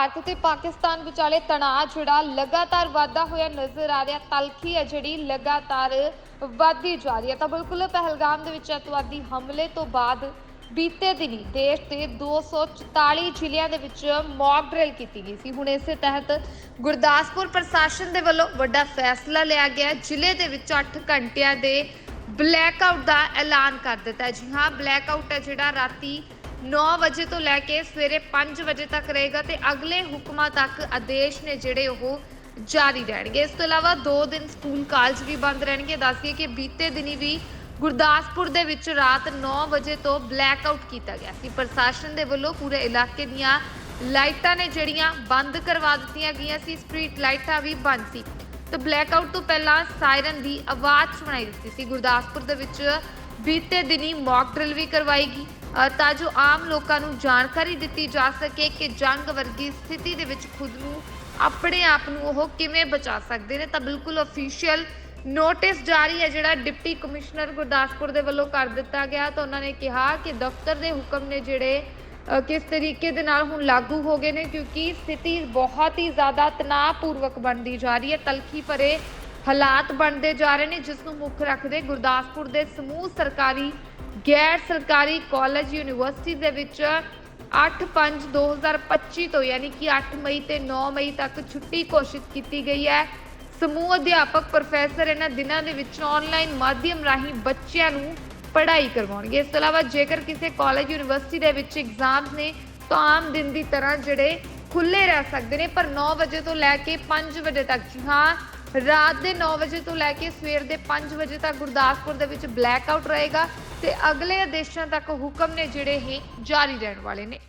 ਭਾਰਤ ਤੇ ਪਾਕਿਸਤਾਨ ਵਿਚਾਲੇ ਤਣਾਅ ਜਿਹੜਾ ਲਗਾਤਾਰ ਵਾਧਾ ਹੋਇਆ ਨਜ਼ਰ ਆ ਰਿਹਾ, ਤਲਖੀ ਹੈ ਜਿਹੜੀ ਲਗਾਤਾਰ ਵਧਦੀ ਜਾ ਰਹੀ ਹੈ। ਤਾਂ ਬਿਲਕੁਲ ਪਹਿਲਗਾਮ ਦੇ ਵਿੱਚ ਅਤਵਾਦੀ ਹਮਲੇ ਤੋਂ ਬਾਅਦ ਬੀਤੇ ਦਿਨੀ ਦੇਸ਼ ਦੇ 244 ਜ਼ਿਲ੍ਹਿਆਂ ਦੇ ਵਿੱਚ ਮੌਕ ਡਰਿਲ ਕੀਤੀ ਗਈ ਸੀ। ਹੁਣ ਇਸੇ ਤਹਿਤ ਗੁਰਦਾਸਪੁਰ ਪ੍ਰਸ਼ਾਸਨ ਦੇ ਵੱਲੋਂ ਵੱਡਾ ਫੈਸਲਾ ਲਿਆ ਗਿਆ ਜ਼ਿਲ੍ਹੇ ਦੇ ਵਿੱਚ 8 ਘੰਟਿਆਂ ਦੇ ਬਲੈਕਆਊਟ ਦਾ ਐਲਾਨ ਕਰ ਦਿੱਤਾ ਜੀ ਹਾਂ ਬਲੈਕਆਊਟ ਹੈ ਜਿਹੜਾ ਰਾਤੀ 9 ਵਜੇ ਤੋਂ ਲੈ ਕੇ ਸਵੇਰੇ 5 ਵਜੇ ਤੱਕ ਰਹੇਗਾ ਤੇ ਅਗਲੇ ਹੁਕਮਾਂ ਤੱਕ ਆਦੇਸ਼ ਨੇ ਜਿਹੜੇ ਉਹ ਜਾਰੀ ਰਹਿਣਗੇ। ਇਸ ਤੋਂ ਇਲਾਵਾ 2 ਦਿਨ ਸਕੂਲ ਕਾਲਜ ਵੀ ਬੰਦ ਰਹਿਣਗੇ। ਦੱਸਈਏ ਕਿ ਬੀਤੇ ਦਿਨੀ ਵੀ ਗੁਰਦਾਸਪੁਰ ਦੇ ਵਿੱਚ ਰਾਤ 9 ਵਜੇ ਤੋਂ ਬਲੈਕਆਊਟ ਕੀਤਾ ਗਿਆ ਸੀ। ਪ੍ਰਸ਼ਾਸਨ ਦੇ ਵੱਲੋਂ ਪੂਰੇ ਇਲਾਕੇ ਦੀਆਂ ਲਾਈਟਾਂ ਨੇ ਜਿਹੜੀਆਂ ਬੰਦ ਕਰਵਾ ਦਿੱਤੀਆਂ ਗਈਆਂ ਸੀ, ਸਟਰੀਟ ਲਾਈਟਾਂ ਵੀ ਬੰਦ ਸੀ। ਤੇ ਬਲੈਕ ਆਊਟ ਤੋਂ ਪਹਿਲਾਂ ਸਾਇਰਨ ਦੀ ਆਵਾਜ਼ ਸੁਣਾਈ ਦਿੱਤੀ ਸੀ। ਗੁਰਦਾਸਪੁਰ ਦੇ ਵਿੱਚ ਬੀਤੇ ਦਿਨੀ ਮੌਕ ਡਰਿਲ ਵੀ ਕਰਵਾਈ ਗਈ ਤਾਂ ਜੋ ਆਮ ਲੋਕਾਂ ਨੂੰ ਜਾਣਕਾਰੀ ਦਿੱਤੀ ਜਾ ਸਕੇ ਕਿ ਜੰਗ ਵਰਗੀ ਸਥਿਤੀ ਦੇ ਵਿੱਚ ਖੁਦ ਨੂੰ ਆਪਣੇ ਆਪ ਨੂੰ ਉਹ ਕਿਵੇਂ ਬਚਾ ਸਕਦੇ ਨੇ, ਤਾਂ ਬਿਲਕੁਲ ਅਫੀਸ਼ੀਅਲ ਨੋਟਿਸ ਜਾਰੀ ਹੈ ਜਿਹੜਾ ਡਿਪਟੀ ਕਮਿਸ਼ਨਰ ਗੁਰਦਾਸਪੁਰ ਦੇ ਵੱਲੋਂ ਕਰ ਦਿੱਤਾ ਗਿਆ। ਤਾਂ ਉਹਨਾਂ ਨੇ ਕਿਹਾ ਕਿ ਦਫ਼ਤਰ ਦੇ ਹੁਕਮ ਨੇ ਜਿਹੜੇ ਕਿਸ ਤਰੀਕੇ ਦੇ ਨਾਲ ਹੁਣ ਲਾਗੂ ਹੋ ਗਏ ਨੇ, ਕਿਉਂਕਿ ਸਥਿਤੀ ਬਹੁਤ ਹੀ ਜ਼ਿਆਦਾ ਤਣਾਅਪੂਰਵਕ ਬਣਦੀ ਜਾ ਰਹੀ ਹੈ। ਤਲਖੀ ਭਰੇ ਹਾਲਾਤ ਬਣਦੇ ਜਾ ਰਹੇ ਨੇ ਜਿਸ ਨੂੰ ਮੁੱਖ ਰੱਖਦੇ ਗੁਰਦਾਸਪੁਰ ਦੇ ਸਮੂਹ ਸਰਕਾਰੀ, ਗੈਰ ਸਰਕਾਰੀ ਕਾਲਜ ਯੂਨੀਵਰਸਿਟੀ ਦੇ ਵਿੱਚ 8/5/2025 ਤੋਂ ਯਾਨੀ ਕਿ 8 ਮਈ ਤੇ 9 ਮਈ ਤੱਕ ਛੁੱਟੀ ਘੋਸ਼ਿਤ ਕੀਤੀ ਗਈ ਹੈ। ਸਮੂਹ ਅਧਿਆਪਕ ਪ੍ਰੋਫੈਸਰ ਇਹਨਾਂ ਦਿਨਾਂ ਦੇ ਵਿੱਚ ਆਨਲਾਈਨ ਮਾਧਿਅਮ ਰਾਹੀਂ ਬੱਚਿਆਂ ਨੂੰ ਪੜ੍ਹਾਈ ਕਰਵਾਉਣਗੇ। ਇਸ ਤੋਂ ਇਲਾਵਾ ਜੇਕਰ ਕਿਸੇ ਕਾਲਜ ਯੂਨੀਵਰਸਿਟੀ ਦੇ ਵਿੱਚ ਐਗਜ਼ਾਮਸ ਨੇ, ਤਾਂ ਆਮ ਦਿਨ ਦੀ ਤਰ੍ਹਾਂ ਜਿਹੜੇ ਖੁੱਲੇ ਰਹਿ ਸਕਦੇ ਨੇ, ਪਰ 9 ਵਜੇ ਤੋਂ ਲੈ ਕੇ 5 ਵਜੇ ਤੱਕ। ਜੀ ਹਾਂ ਰਾਤ ਦੇ 9 ਵਜੇ ਤੋਂ ਲੈ ਕੇ ਸਵੇਰ ਦੇ 5 ਵਜੇ ਤੱਕ ਗੁਰਦਾਸਪੁਰ ਦੇ ਵਿੱਚ ਬਲੈਕ ਆਊਟ ਰਹੇਗਾ ਤੇ ਅਗਲੇ ਆਦੇਸ਼ਾਂ ਤੱਕ ਹੁਕਮ ਨੇ ਜਿਹੜੇ ਇਹ ਜਾਰੀ ਰਹਿਣ ਵਾਲੇ ਨੇ।